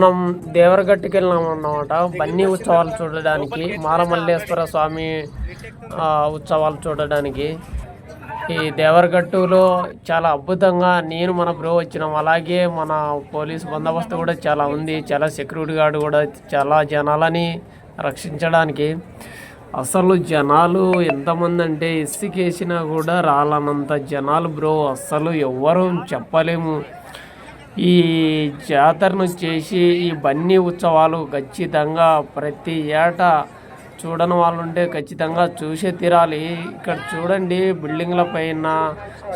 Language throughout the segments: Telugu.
మనం దేవరగట్టుకి వెళ్ళినాం అన్నమాట. బన్నీ ఉత్సవాలు చూడడానికి మాలమల్లేశ్వర స్వామి ఉత్సవాలు చూడడానికి. ఈ దేవరగట్టులో చాలా అద్భుతంగా నేను మన బ్రో వచ్చినాం. అలాగే మన పోలీస్ బందోబస్తు కూడా చాలా ఉంది. చాలా సెక్యూరిటీ గార్డు కూడా చాలా జనాలని రక్షించడానికి. అసలు జనాలు ఎంతమంది అంటే ఇసుకేసినా కూడా రాలనంత జనాలు బ్రో. అస్సలు ఎవ్వరూ చెప్పలేము. ఈ జాతరను చేసి ఈ బన్నీ ఉత్సవాలు ఖచ్చితంగా ప్రతి ఏటా చూడని వాళ్ళు ఉంటే ఖచ్చితంగా చూసే తీరాలి. ఇక్కడ చూడండి బిల్డింగ్ల పైన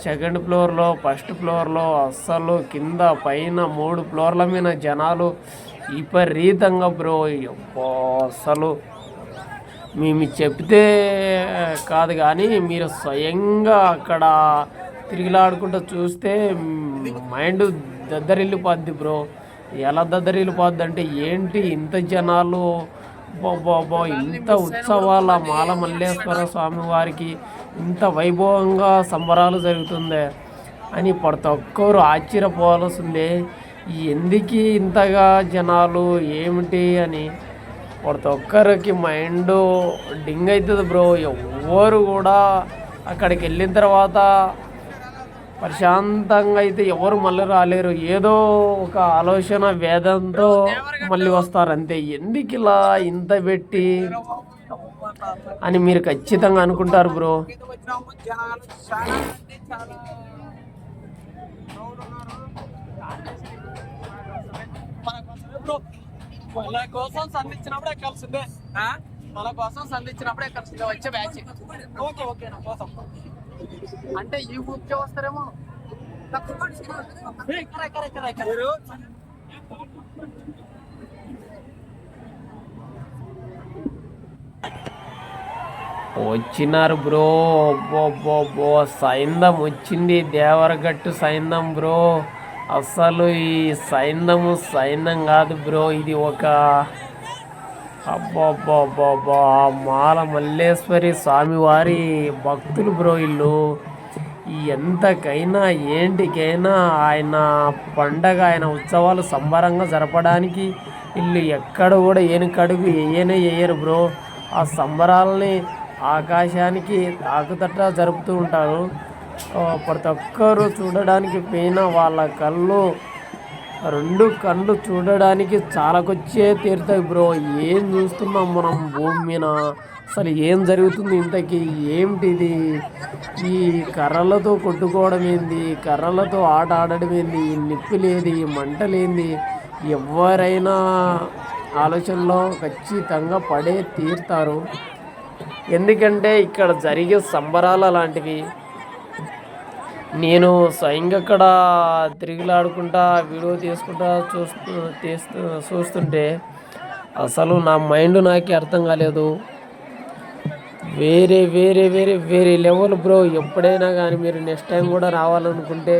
సెకండ్ ఫ్లోర్లో ఫస్ట్ ఫ్లోర్లో అస్సలు కింద పైన మూడు ఫ్లోర్ల మీద జనాలు విపరీతంగా బ్రో. అస్సలు మేము చెప్తే కాదు కానీ మీరు స్వయంగా అక్కడ తిరిగిలాడుకుంటూ చూస్తే మైండ్ దద్దరిల్లిపోద్ది బ్రో. ఎలా దద్దరిల్లిపోద్ది అంటే ఏంటి ఇంత జనాలు? బాబా ఇంత ఉత్సవాల మాల మల్లేశ్వర స్వామి వారికి ఇంత వైభవంగా సంబరాలు జరుగుతుంది అని ప్రతి ఒక్కరు ఆశ్చర్యపోవాల్సిందే. ఎందుకు ఇంతగా జనాలు? ఏమిటి అని ప్రతి ఒక్కరికి మైండ్ డింగ్ అవుతుంది బ్రో. ఎవ్వరు కూడా అక్కడికి వెళ్ళిన తర్వాత ప్రశాంతంగా అయితే ఎవరు మళ్ళీ రాలేరు. ఏదో ఒక ఆలోచన వేదంతో మళ్ళీ వస్తారు అంతే. ఎందుకు ఇలా ఇంత పెట్టి అని మీరు ఖచ్చితంగా అనుకుంటారు బ్రో? మన కోసం సంధించినప్పుడే కలిసిందే మన కోసం సంధించినప్పుడే కలిసిందే వచ్చే బ్యాచ్ ఓకే ఓకే నా కోసం. అంటే ఈ ఊరికే వస్తారేమో ఏయ్, కరే, కరే, కరే, కరే. వచ్చినారు బ్రో. అబ్బో సైందం వచ్చింది. దేవరగట్టు సైందం బ్రో. అసలు ఈ సైందము సైందం కాదు బ్రో. ఇది ఒక అబ్బాబ్బాబ్బాబ్బా మాల మల్లేశ్వరి స్వామివారి భక్తులు బ్రో ఇల్లు. ఎంతకైనా ఏంటికైనా ఆయన పండగ ఆయన ఉత్సవాలు సంబరంగా జరపడానికి వీళ్ళు ఎక్కడ కూడా ఏనుకడుగు వేయనే వేయరు బ్రో. ఆ సంబరాలని ఆకాశానికి తాకుతట్ట జరుపుతూ ఉంటారు. ప్రతి ఒక్కరు చూడడానికి పోయిన వాళ్ళ కళ్ళు రెండు కళ్ళు చూడడానికి చాలకొచ్చే తీరుతాయి బ్రో. ఏం చూస్తున్నాం మనం భూమి మీద? అసలు ఏం జరుగుతుంది ఇంతకీ? ఏమిటిది ఈ కర్రలతో కొట్టుకోవడం ఏంది? కర్రలతో ఆట ఆడడం ఏంది? ఈ నిప్పులేది ఈ మంటలేంది ఎవరైనా ఆలోచనలో ఖచ్చితంగా పడే తీరుతారు ఎందుకంటే ఇక్కడ జరిగే సంబరాలు లాంటివి నేను స్వయంగా అక్కడ తిరిగిలాడుకుంటా వీడియో తీసుకుంటా చూస్తూ తీస్తూ చూస్తుంటే అసలు నా మైండ్ నాకే అర్థం కాలేదు. వేరే వేరే వేరే వేరే లెవెల్ బ్రో. ఎప్పుడైనా కానీ మీరు నెక్స్ట్ టైం కూడా రావాలనుకుంటే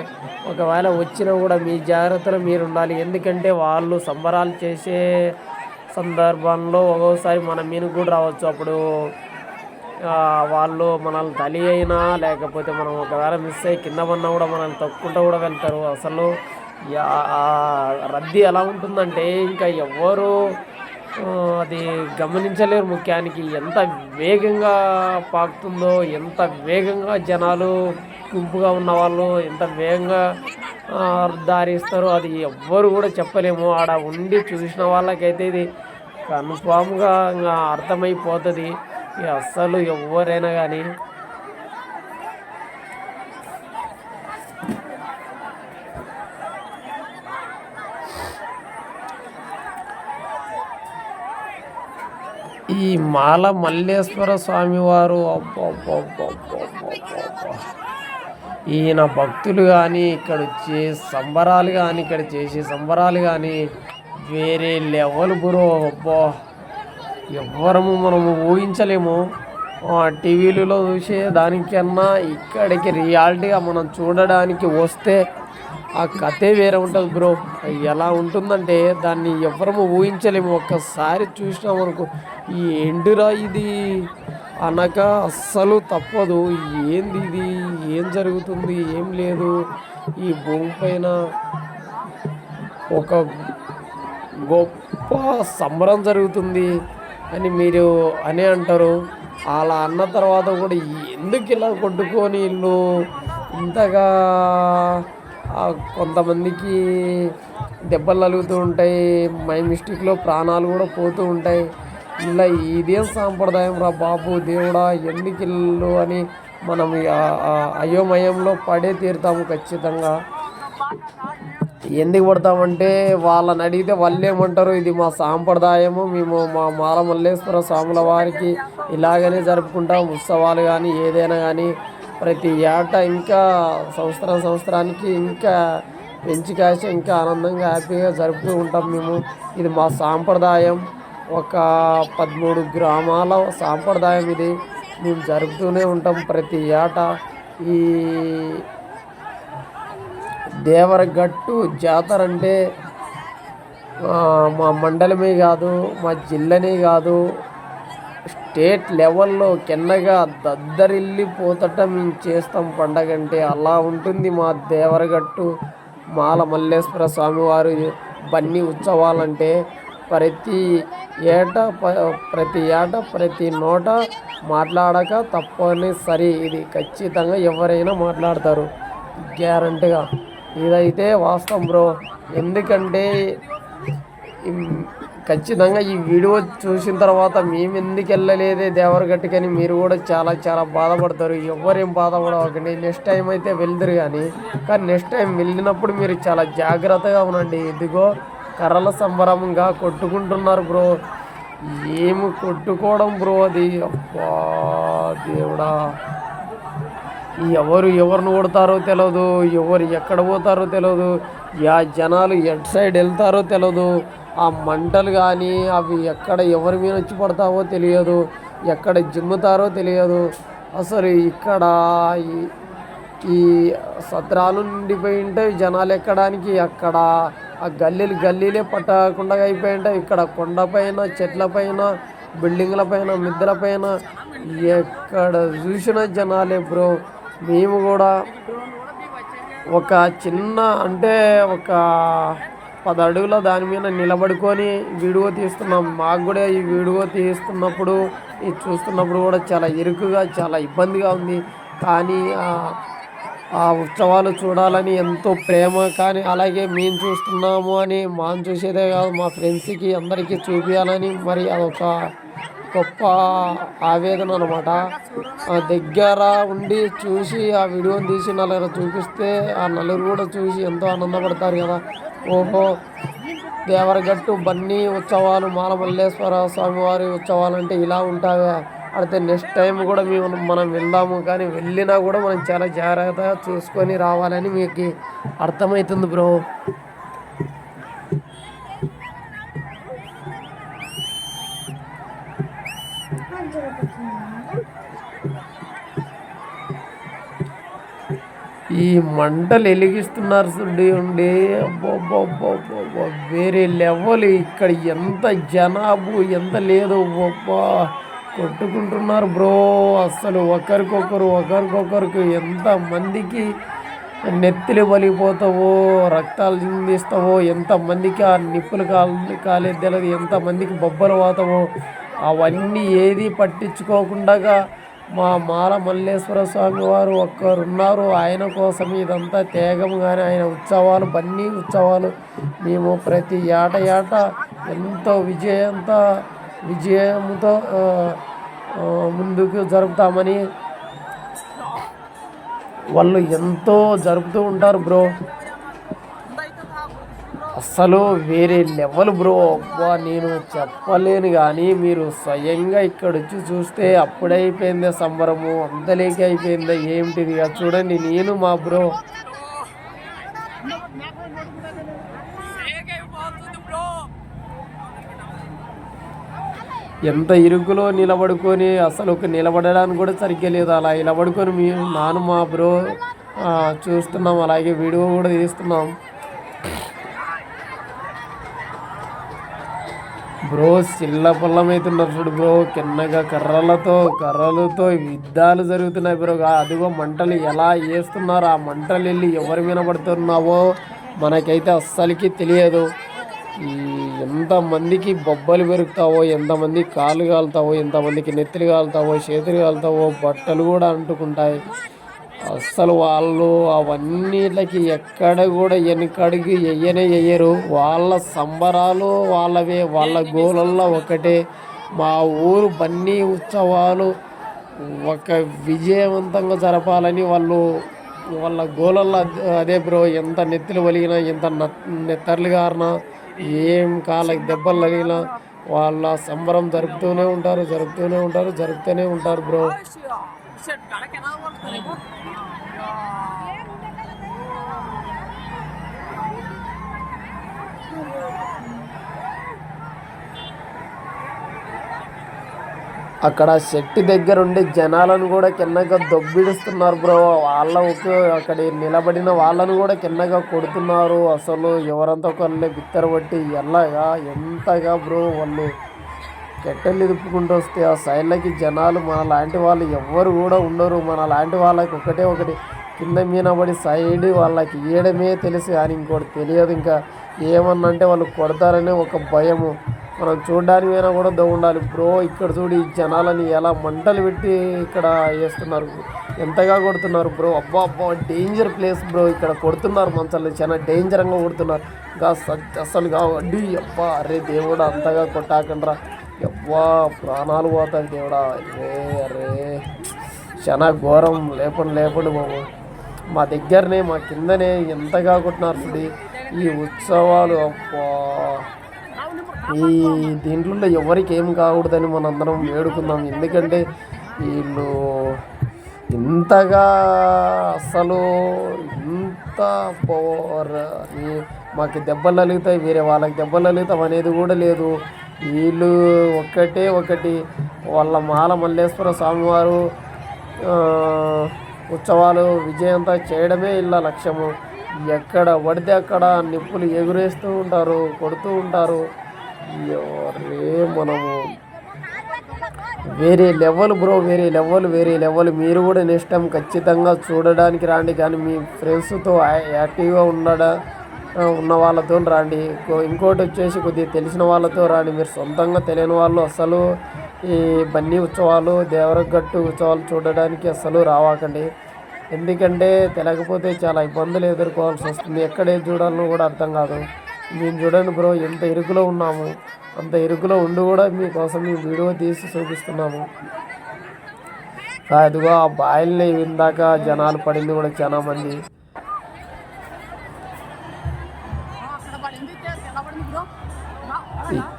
ఒకవేళ వచ్చినా కూడా మీ జాగ్రత్తలో మీరు ఉండాలి. ఎందుకంటే వాళ్ళు సంబరాలు చేసే సందర్భంలో ఒక్కోసారి మన మీను కూడా రావచ్చు. అప్పుడు వాళ్ళు మనల్ని తలి అయినా లేకపోతే మనం ఒకవేళ మిస్ అయ్యి కింద పడినా కూడా మనల్ని తొక్కుంటూ కూడా వెళ్తారు. అసలు రద్దీ ఎలా ఉంటుందంటే ఇంకా ఎవరు అది గమనించలేరు ముఖ్యానికి. ఎంత వేగంగా పాకుతుందో ఎంత వేగంగా జనాలు గుంపుగా ఉన్న వాళ్ళు ఎంత వేగంగా దారిస్తారు అది ఎవ్వరు కూడా చెప్పలేము. ఆడ ఉండి చూసిన వాళ్ళకైతే ఇది కన్ఫామ్గా ఇంకా అర్థమైపోతుంది. అస్సలు ఎవరైనా కానీ ఈ మాల మల్లేశ్వర స్వామి వారు ఈయన భక్తులు కానీ ఇక్కడ వచ్చే సంబరాలు కానీ ఇక్కడ చేసే సంబరాలు కానీ వేరే లెవెల్ బ్రో అబ్బో. ఎవ్వరము మనము ఊహించలేము. ఆ, టీవీలలో చూసే దానికన్నా ఇక్కడికి రియాలిటీగా మనం చూడడానికి వస్తే ఆ కథే వేరే ఉంటుంది బ్రో. ఎలా ఉంటుందంటే దాన్ని ఎవ్వరము ఊహించలేము. ఒక్కసారి చూసినామనుకో ఈ ఎండురా ఇది? అనక అస్సలు తప్పదు. ఏంది ఇది? ఏం జరుగుతుంది? ఏం లేదు. ఈ భూమి పైన ఒక గొప్ప సంబరం జరుగుతుంది. అని మీరు అనే అంటారు. అలా అన్న తర్వాత కూడా ఎందుకు ఇలా కొట్టుకొని వీళ్ళు ఇంతగా కొంతమందికి దెబ్బలు తగులుతూ ఉంటాయి మై మిస్టేక్లో ప్రాణాలు కూడా పోతూ ఉంటాయి. ఇలా ఇదేం సాంప్రదాయం రా బాబు దేవుడా ఎందుకు ఇల్లు అని మనం అయోమయంలో పడే తీరుతాము ఖచ్చితంగా. ఎందుకు పడతామంటే వాళ్ళని అడిగితే వాళ్ళు ఏమంటారు ఇది మా సాంప్రదాయము మేము మా మాల మల్లేశ్వర స్వాముల వారికి ఇలాగనే జరుపుకుంటాం ఉత్సవాలు కానీ ఏదైనా కానీ ప్రతి ఏటా ఇంకా సంవత్సరం సంవత్సరానికి ఇంకా పెంచి కాసి ఇంకా ఆనందంగా హ్యాపీగా జరుపుతూ ఉంటాం మేము. ఇది మా సాంప్రదాయం. ఒక పదమూడు గ్రామాల సాంప్రదాయం ఇది. మేము జరుపుతూనే ఉంటాం ప్రతి ఏటా. ఈ దేవరగట్టు జాతర అంటే మా మండలమే కాదు మా జిల్లానే కాదు. స్టేట్ లెవెల్లో కిందగా దద్దరిల్లిపోతట మేము చేస్తాం పండగ అంటే అలా ఉంటుంది మా దేవరగట్టు. మాల మల్లేశ్వర స్వామివారు బన్నీ ఉత్సవాలంటే ప్రతి ఏటా ప్రతి ఏట ప్రతి నోట మాట్లాడక తప్పనిసరి. ఇది ఖచ్చితంగా ఎవరైనా మాట్లాడతారు. గ్యారంటీగా. ఇదైతే వాస్తవం బ్రో. ఎందుకంటే ఖచ్చితంగా ఈ వీడియో చూసిన తర్వాత మేము ఎందుకు వెళ్ళలేదే దేవరగట్టుకని మీరు కూడా చాలా చాలా బాధపడతారు. ఎవరేం బాధపడవకండి. నెక్స్ట్ టైం అయితే వెళ్దురు కానీ కానీ నెక్స్ట్ టైం వెళ్ళినప్పుడు మీరు చాలా జాగ్రత్తగా ఉండండి. ఇదిగో కర్రల సంబరంగా కొట్టుకుంటున్నారు బ్రో. ఏమి కొట్టుకోవడం బ్రో అది? అబ్బా దేవుడా. ఎవరు ఎవరిని కొడతారో తెలియదు ఎవరు ఎక్కడ పోతారో తెలియదు యా జనాలు ఎటు సైడ్ వెళ్తారో తెలియదు ఆ మంటలు కానీ అవి ఎక్కడ ఎవరి మీద వచ్చి పడతావో తెలియదు ఎక్కడ జిమ్ముతారో తెలియదు. అసలు ఇక్కడ ఈ- ఈ సత్రాలు నిండిపోయి ఉంటాయి జనాలు ఎక్కడానికి అక్కడ ఆ గల్లీలు గల్లీలే పట్టకుండా అయిపోయి ఉంటాయి. ఇక్కడ కొండపైన చెట్లపైన బిల్డింగ్ల పైన మిద్దెల పైన ఎక్కడ చూసిన జనాలే బ్రో. మేము కూడా ఒక చిన్న అంటే ఒక పది అడుగుల దాని మీద నిలబడుకొని వీడియో తీస్తున్నాం. మాకు కూడా ఈ వీడియో తీస్తున్నప్పుడు ఇది చూస్తున్నప్పుడు కూడా చాలా ఇరుకుగా చాలా ఇబ్బందిగా ఉంది. కానీ ఆ- ఉత్సవాలు చూడాలని ఎంతో ప్రేమ కానీ అలాగే మేము చూస్తున్నాము అని మాను చూసేదే కాదు. మా ఫ్రెండ్స్కి అందరికీ చూపించాలని మరి అదొక గొప్ప ఆవేదన అనమాట ఆ దగ్గర ఉండి చూసి ఆ వీడియోని తీసి నలుగురు చూపిస్తే ఆ నలుగురు కూడా చూసి ఎంతో ఆనందపడతారు కదా. ఓహో దేవరగట్టు బన్నీ ఉత్సవాలు మాలమల్లేశ్వర స్వామివారి ఉత్సవాలు అంటే ఇలా ఉంటావా? అయితే నెక్స్ట్ టైం కూడా మేము మనం వెళ్దాము. కానీ వెళ్ళినా కూడా మనం చాలా జాగ్రత్తగా చూసుకొని రావాలని మీకు అర్థమవుతుంది బ్రో. ఈ మంటలు వెలిగిస్తున్నారు చూడండి ఉండి అబ్బబ్బబ్బబ్బబ్బ. వేరే లెవెల్ ఇక్కడ ఎంత జనాభు ఎంత లేదు అబ్బా కొట్టుకుంటున్నారు బ్రో అసలు ఒకరికొకరు ఒకరికొకరికి ఎంత మందికి నెత్తిలు పలిపోతావో రక్తాలు చిందిస్తావో ఎంతమందికి ఆ నిప్పులు కాలు కాలేదు తెలియదు ఎంతమందికి బొబ్బలు పోతావో అవన్నీ ఏది పట్టించుకోకుండా మా మాల మల్లేశ్వర స్వామి వారు ఒక్కరున్నారు. ఆయన కోసం ఇదంతా తేగం కానీ ఆయన ఉత్సవాలు బన్నీ ఉత్సవాలు. మేము ప్రతి ఏట ఏట ఎంతో విజయంతో విజయంతో ముందుకు జరుపుతామని వాళ్ళు ఎంతో జరుపుతూ ఉంటారు బ్రో. అస్సలు వేరే లెవెల్ బ్రో. అబ్బా నేను చెప్పలేను కానీ మీరు స్వయంగా ఇక్కడ వచ్చి చూస్తే అప్పుడైపోయిందే సంబరము అందలేక అయిపోయిందా ఏమిటిది అది చూడండి నేను మా బ్రో. ఎంత ఇరుకులో నిలబడుకొని అసలు ఒక నిలబడడానికి కూడా సరిగ్గా లేదు. అలా నిలబడుకొని మేము నాను మా బ్రో చూస్తున్నాం అలాగే వీడియో కూడా తీస్తున్నాం. బ్రో చిల్ల పల్లమైతున్నారు చూడు బ్రో. కిందగా కర్రలతో కర్రలతో యుద్ధాలు జరుగుతున్నాయి బ్రో. అదిగో మంటలు ఎలా వేస్తున్నారు? ఆ మంటలు వెళ్ళి ఎవరు వినబడుతున్నావో మనకైతే అస్సలకి తెలియదు. ఈ ఎంతమందికి బొబ్బలు పెరుగుతావో ఎంతమంది కాళ్ళు కాలుతావో ఎంతమందికి నెత్తులు కాలుతావో చేతులు కాలుతావో బట్టలు కూడా అంటుకుంటాయి. అసలు వాళ్ళు అవన్నిటికి ఎక్కడ కూడా వెనకడిగి వెయ్యనే వెయ్యరు వాళ్ళ సంబరాలు వాళ్ళవే వాళ్ళ గోలల్లో ఒకటే. మా ఊరు బన్నీ ఉత్సవాలు ఒక విజయవంతంగా జరపాలని వాళ్ళు వాళ్ళ గోలల్లో అదే బ్రో ఎంత నెత్తులు వలిగినా ఎంత నెత్తర్లు గారినా ఏం కాళ్ళకి దెబ్బలు తగిలినా వాళ్ళ సంబరం జరుపుతూనే ఉంటారు జరుపుతూనే ఉంటారు జరుపుతూనే ఉంటారు బ్రో. షట్ కడకెనా కొడుతున్నావు అక్కడ శక్తి దగ్గర జనాలను కూడా కిందగా దొబ్బిడుస్తున్నారు బ్రో. వాళ్ళ అక్కడ నిలబడిన వాళ్ళను కూడా కిందగా కొడుతున్నారు. అసలు ఎవరంతా ఒకళ్ళే బిత్తరబట్టి ఎల్లగా ఎంతగా బ్రో వాళ్ళు గెట్టెలు ఇదుపుకుంటూ వస్తే ఆ సైడ్లకి జనాలు మన లాంటి వాళ్ళు ఎవ్వరు కూడా ఉండరు. మన లాంటి వాళ్ళకి ఒకటే ఒకటి. కింద మీద పడి సైడ్ వాళ్ళకి ఇయ్యడమే తెలుసు కానీ ఇంకోటి తెలియదు. ఇంకా ఏమన్నా అంటే వాళ్ళు కొడతారనే ఒక భయము. మనం చూడడానికి అయినా కూడా దో ఉండాలి. బ్రో ఇక్కడ చూడు ఈ జనాలని ఎలా మంటలు పెట్టి ఇక్కడ వేస్తున్నారు. ఎంతగా కొడుతున్నారు బ్రో. అబ్బా అబ్బా డేంజర్ ప్లేస్ బ్రో. ఇక్కడ కొడుతున్నారు మంచాలు. చాలా డేంజరంగా కొడుతున్నారు. ఇంకా స- అసలు కావడ్డి అబ్బా అరే దేవుడు అంతగా కొట్టాకండ్రా. అబ్బా ప్రాణాలు పోతాయి దేవుడా. అరే అరే. చాలా ఘోరం లేపండి లేపండి బాబు. మా దగ్గరనే మా కిందనే ఎంతగా కొట్టినారు చూడి. ఈ ఉత్సవాలు అబ్బా. ఈ దీంట్లో ఎవరికి ఏం కాకూడదని మనందరం వేడుకుందాం. ఎందుకంటే వీళ్ళు ఇంతగా అసలు ఇంత పవర్ మాకు దెబ్బలు తగులుతాయి వేరే వాళ్ళకి దెబ్బలు తగులుతాం అనేది కూడా లేదు. వీళ్ళు ఒక్కటే ఒకటి. వాళ్ళ మాల మల్లేశ్వర స్వామివారు ఉత్సవాలు విజయంతా చేయడమే ఇలా లక్ష్యము. ఎక్కడ పడితే అక్కడ నిప్పులు ఎగురేస్తూ ఉంటారు కొడుతూ ఉంటారు. ఎవరే మనము. వేరే లెవెల్ బ్రో వేరే లెవెల్ వేరే లెవెల్. మీరు కూడా నెక్స్ట్ టైం ఖచ్చితంగా చూడడానికి రాండి. కానీ మీ ఫ్రెండ్స్తో యాక్టివ్గా ఉండడా ఉన్న వాళ్ళతో రాండి. ఇంకోటి వచ్చేసి కొద్దిగా తెలిసిన వాళ్ళతో రాండి. మీరు సొంతంగా తెలియని వాళ్ళు అసలు ఈ బన్నీ ఉత్సవాలు దేవరగట్టు ఉత్సవాలు చూడడానికి అసలు రావాకండి. ఎందుకంటే తెలియకపోతే చాలా ఇబ్బందులు ఎదుర్కోవాల్సి వస్తుంది. ఎక్కడే చూడాలని కూడా అర్థం కాదు. మేము చూడండి బ్రో ఎంత ఇరుకులో ఉన్నాము. అంత ఇరుకులో ఉండి కూడా మీకోసం మేము వీడియో తీసి చూపిస్తున్నాము. అదిగో ఆ బాయిల్ని ఇందాక జనాలు పడింది కూడా చాలా మంది.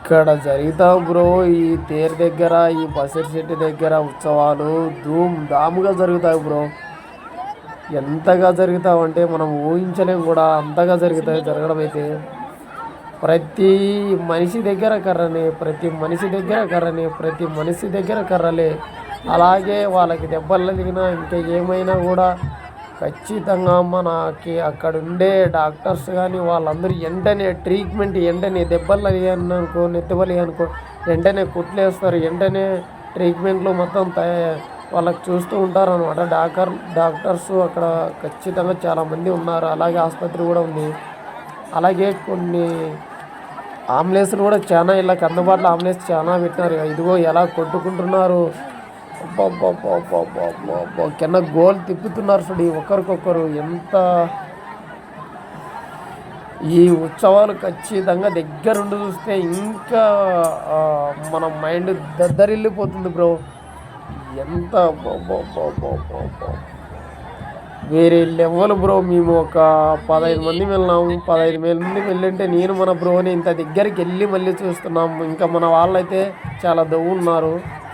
ఇక్కడ జరుగుతావు బ్రో. ఈ తేరు దగ్గర ఈ బసరి చెట్టు దగ్గర ఉత్సవాలు ధూమ్ ధాముగా జరుగుతాయి బ్రో. ఎంతగా జరుగుతావంటే మనం ఊహించలేం కూడా అంతగా జరుగుతాయి జరగడం అయితే. ప్రతి మనిషి దగ్గర కర్రనే ప్రతి మనిషి దగ్గర కర్రనే ప్రతి మనిషి దగ్గర కర్రలే. అలాగే వాళ్ళకి దెబ్బలు తగిలినా ఇంకా ఏమైనా కూడా ఖచ్చితంగా మనకి అక్కడ ఉండే డాక్టర్స్ కానీ వాళ్ళందరూ వెంటనే ట్రీట్మెంట్ వెంటనే దెబ్బలు అనుకో నెత్తిబలి అనుకో వెంటనే కుట్లేస్తారు వెంటనే ట్రీట్మెంట్లు మొత్తం తయ- వాళ్ళకి చూస్తూ ఉంటారు అనమాట డాక్టర్ డాక్టర్స్ అక్కడ ఖచ్చితంగా చాలామంది ఉన్నారు. అలాగే ఆసుపత్రి కూడా ఉంది. అలాగే కొన్ని ఆంబులెన్స్లు కూడా చాలా ఇలా అందుబాటులో అంబులెన్స్ చాలా పెట్టినారు. ఇదిగో ఎలా కొట్టుకుంటున్నారు. కింద గోల్ తిప్పుతున్నారు చూడు ఒకరికొకరు. ఎంత ఈ ఉత్సవాలు ఖచ్చితంగా దగ్గరుండి చూస్తే ఇంకా మన మైండ్ దద్దరిల్లిపోతుంది బ్రో. ఎంత వేరే లెవెల్ బ్రో మేము ఒక పదహైదు మంది వెళ్ళినాము పదహైదు మంది వెళ్ళింటే నేను మన బ్రోని ఇంత దగ్గరికి వెళ్ళి మళ్ళీ చూస్తున్నాము ఇంకా మన వాళ్ళైతే చాలా దవ్వున్నారు. ఉన్నారు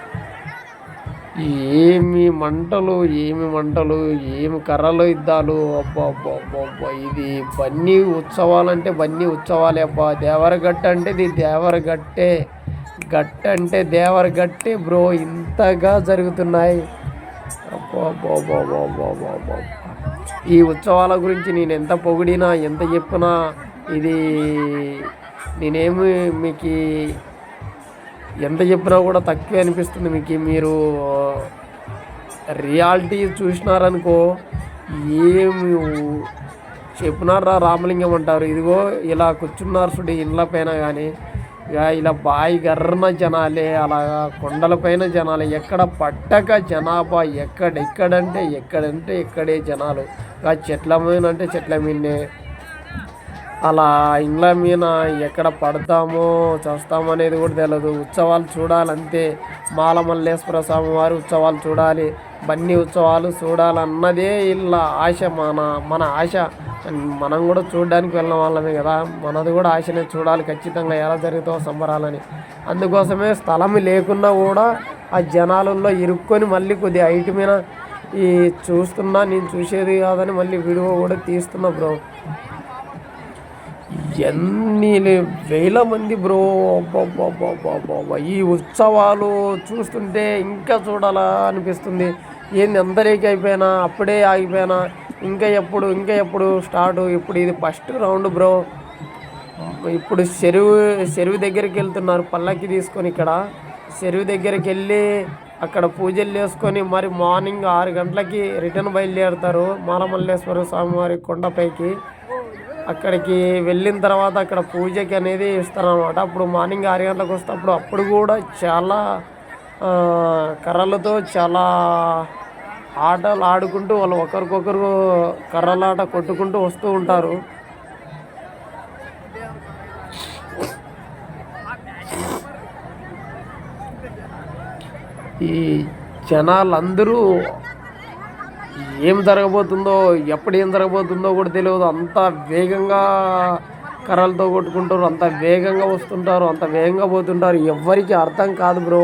ఏమి మంటలు ఏమి మంటలు ఏమి కర్రలు యుద్ధాలు? అబ్బా అబ్బా అబ్బా ఇది బన్నీ ఉత్సవాలంటే బన్నీ ఉత్సవాలే అబ్బా. దేవరగట్ట అంటే ఇది దేవరగట్టే. గట్ట అంటే దేవరగట్టే బ్రో. ఇంతగా జరుగుతున్నాయి. ఈ ఉత్సవాల గురించి నేను ఎంత పొగిడినా ఎంత చెప్పినా ఇది నేనేమి మీకు ఎంత చెప్పినా కూడా తక్కువే అనిపిస్తుంది మీకు. మీరు రియాలిటీ చూసినారనుకో ఏమి చెప్పినారా రామలింగం అంటారు. ఇదిగో ఇలా కూర్చున్నారు చూడు ఇండ్ల పైన కానీ ఇలా బాయి గర్రన జనాలే అలాగా కొండలపైన జనాలు ఎక్కడ పట్టక జనాభా ఎక్కడెక్కడంటే ఎక్కడంటే ఎక్కడంటే ఎక్కడే జనాలు. ఇక చెట్ల మీద అంటే చెట్ల మీదనే అలా ఇండ్ల మీద ఎక్కడ పడతామో చేస్తామో అనేది కూడా తెలియదు ఉత్సవాలు చూడాలంతే. మాల మల్లేశ్వర స్వామి వారి ఉత్సవాలు చూడాలి. బన్నీ ఉత్సవాలు చూడాలన్నదే ఇలా ఆశ మన మన ఆశ. మనం కూడా చూడడానికి వెళ్ళిన వాళ్ళమే కదా. మనది కూడా ఆశనే చూడాలి ఖచ్చితంగా ఎలా జరుగుతావో సంబరాలని. అందుకోసమే స్థలం లేకున్నా కూడా ఆ జనాలలో ఇరుక్కొని మళ్ళీ కొద్దిగా హైట్ మీద ఈ చూస్తున్నా నేను చూసేది కాదని మళ్ళీ వీడియో కూడా తీస్తున్నా బ్రో. ఎన్ని లే- వేల మంది బ్రో? అబ్బబ్బబ్బబ్బబ్బబ్బ. ఈ ఉత్సవాలు చూస్తుంటే ఇంకా చూడాలా అనిపిస్తుంది. ఏంది అందరికి అయిపోయినా అప్పుడే ఆగిపోయినా ఇంకా ఎప్పుడు ఇంకా ఎప్పుడు స్టార్ట్ ఇప్పుడు ఇది ఫస్ట్ రౌండ్ బ్రో. ఇప్పుడు చెరువు చెరువు దగ్గరికి వెళ్తున్నారు పల్లకి తీసుకొని ఇక్కడ. చెరువు దగ్గరికి వెళ్ళి అక్కడ పూజలు చేసుకొని మరి మార్నింగ్ ఆరు గంటలకి రిటర్న్ బయలుదేరుతారు మాలమల్లేశ్వర స్వామివారి కొండపైకి. అక్కడికి వెళ్ళిన తర్వాత అక్కడ పూజకి అనేది ఇస్తారనమాట అప్పుడు మార్నింగ్ ఆరు గంటలకు వస్తే అప్పుడు అప్పుడు కూడా చాలా కర్రలతో చాలా ఆటలు ఆడుకుంటూ వాళ్ళు ఒకరికొకరు కర్రలాట కొట్టుకుంటూ వస్తూ ఉంటారు. ఈ జనాలందరూ ఏం జరగబోతుందో ఎప్పుడు ఏం జరగబోతుందో కూడా తెలియదు. అంత వేగంగా కర్రలతో కొట్టుకుంటారు అంత వేగంగా వస్తుంటారు అంత వేగంగా పోతుంటారు. ఎవ్వరికి అర్థం కాదు బ్రో.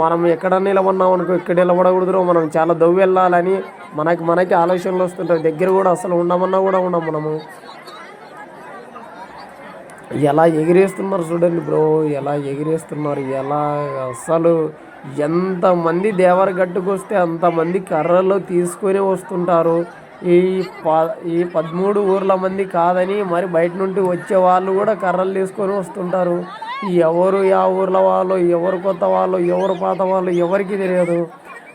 మనం ఎక్కడ నిలబడినాం అనుకో ఎక్కడ నిలబడకూడదు మనం చాలా దవ్వు వెళ్ళాలని మనకి మనకి ఆలోచనలు వస్తుంటాయి. దగ్గర కూడా అసలు ఉండమన్నా కూడా ఉండం మనము. ఎలా ఎగిరేస్తున్నారు చూడండి బ్రో. ఎలా ఎగిరేస్తున్నారు ఎలా అసలు ఎంతమంది దేవర గట్టుకొస్తే అంతమంది కర్రలు తీసుకొని వస్తుంటారు? ఈ ప ఈ పదమూడు ఊర్ల మంది కాదని మరి బయట నుండి వచ్చే వాళ్ళు కూడా కర్రలు తీసుకొని వస్తుంటారు. ఎవరు యా ఊర్ల వాళ్ళు ఎవరు కొత్త వాళ్ళు ఎవరు పాత వాళ్ళు ఎవరికి తెలియదు.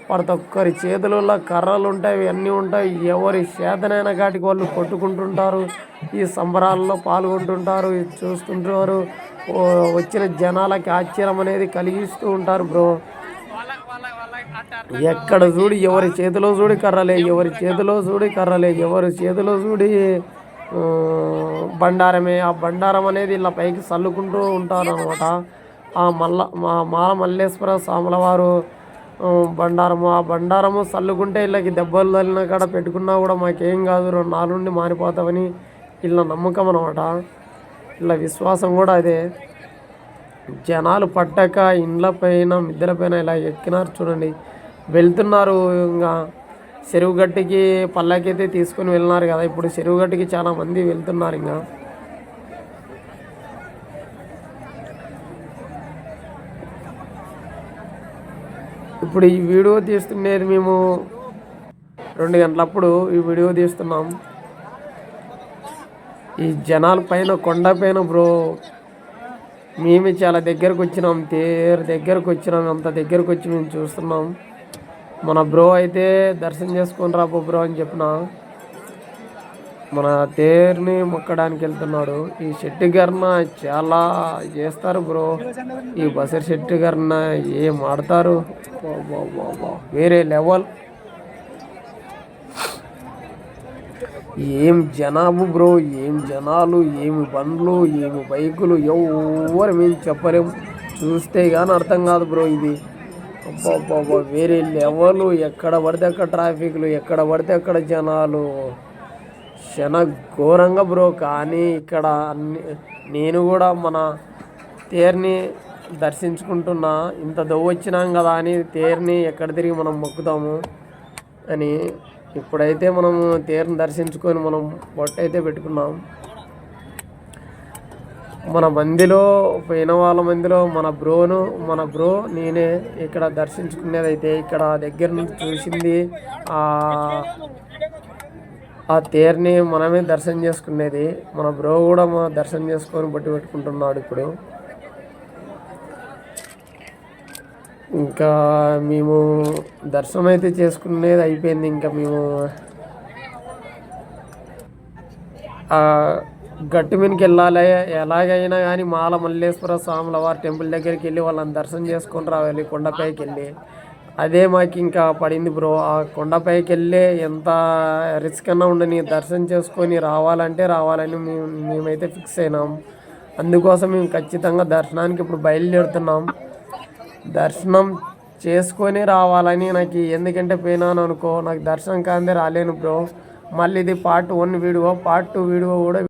ప్రతి ఒక్కరి చేతులలో కర్రలు ఉంటాయి అన్నీ ఉంటాయి. ఎవరి చేతనైన కాటికి వాళ్ళు కొట్టుకుంటుంటారు. ఈ సంబరాల్లో పాల్గొంటుంటారు చూస్తుంటారు. వచ్చిన జనాలకి ఆశ్చర్యం అనేది కలిగిస్తూ ఉంటారు బ్రో వాళ్ళ వాళ్ళ వాళ్ళ అంటే ఎక్కడ చూడు ఎవరి చేతిలో చూడి కర్రలే ఎవరి చేతిలో చూడి కర్రలే ఎవరి చేతిలో చూడి బండారమే. ఆ బండారం అనేది ఇలా పైకి చల్లుకుంటూ ఉంటారు అనమాట ఆ మల్ల మా మాల మల్లేశ్వర స్వాముల వారు బండారము. ఆ బండారము చల్లుకుంటే వీళ్ళకి దెబ్బలు తల్లిన కాడ పెట్టుకున్నా కూడా మాకేం కాదు రెండు నాలుగు నుండి మారిపోతామని వీళ్ళ నమ్మకం అనమాట వీళ్ళ విశ్వాసం కూడా అదే. జనాలు పట్టక ఇండ్ల పైన మిద్దెల పైన ఇలా ఎక్కినారు చూడండి. వెళ్తున్నారు ఇంకా. చెరువు గట్టుకి పల్లకైతే తీసుకొని వెళ్ళినారు కదా. ఇప్పుడు చెరువు గట్టుకి చాలామంది వెళ్తున్నారు ఇంకా. ఇప్పుడు ఈ వీడియో తీస్తుండేది మేము రెండు గంటలప్పుడు ఈ వీడియో తీస్తున్నాం. ఈ జనాల పైన కొండ పైన బ్రో మేమే చాలా దగ్గరకు వచ్చినాం తేరు దగ్గరకు వచ్చినాం అంత దగ్గరకు వచ్చి మేము చూస్తున్నాం. మన బ్రో అయితే దర్శనం చేసుకొని రాబో బ్రో అని చెప్పిన. మన తేరుని మొక్కడానికి వెళ్తున్నాడు. ఈ శెట్టి గర్న చాలా చేస్తారు బ్రో. ఈ బసర్ శెట్టి గర్న ఏం ఆడతారు? వేరే లెవెల్. ఏం జనాభా బ్రో ఏం జనాలు ఏమి బండ్లు ఏమి బైకులు ఎవరు మేము చెప్పలేం. చూస్తే కానీ అర్థం కాదు బ్రో ఇది. అబ్బా వేరే లెవెల్ ఎక్కడ పడితే అక్కడ ట్రాఫిక్లు ఎక్కడ పడితే అక్కడ జనాలు. క్షణ ఘోరంగా బ్రో కానీ ఇక్కడ అన్ని నేను కూడా మన తేరుని దర్శించుకుంటున్నా. ఇంత దొవ్వొచ్చినాం కదా అని తేరుని ఎక్కడ తిరిగి మనం మొక్కుతాము అని ఇప్పుడైతే మనం తీరం దర్శించుకొని మనం బొట్టయితే పెట్టుకున్నాం. మన మందిలో పోయిన వాళ్ళ మందిలో మన బ్రోను మన బ్రో నేనే ఇక్కడ దర్శించుకునేదైతే ఇక్కడ దగ్గర నుంచి చూసింది. ఆ ఆ తేరుని మనమే దర్శనం చేసుకునేది. మన బ్రో కూడా మన దర్శనం చేసుకొని బట్టి పెట్టుకుంటున్నాడు ఇప్పుడు. ఇంకా మేము దర్శనం అయితే చేసుకునేది అయిపోయింది. ఇంకా మేము గట్టు మీదకి వెళ్ళాలి. ఎలాగైనా కానీ మాల మల్లేశ్వర స్వాముల వారి టెంపుల్ దగ్గరికి వెళ్ళి వాళ్ళని దర్శనం చేసుకొని రావాలి కొండపైకి వెళ్ళి. అదే మాకు ఇంకా పడింది బ్రో. ఆ కొండపైకి వెళ్ళి ఎంత రిస్క్ అన్నా ఉండని దర్శనం చేసుకొని రావాలంటే రావాలని మేము మేమైతే ఫిక్స్ అయినాం. అందుకోసం మేము ఖచ్చితంగా దర్శనానికి ఇప్పుడు బయలుదేరుతున్నాం. దర్శనం చేసుకొని రావాలని నాకు ఎందుకంటే పోయినాను అనుకో నాకు దర్శనం కాందే రాలేను బ్రో. మళ్ళీ ఇది part one video part two video కూడా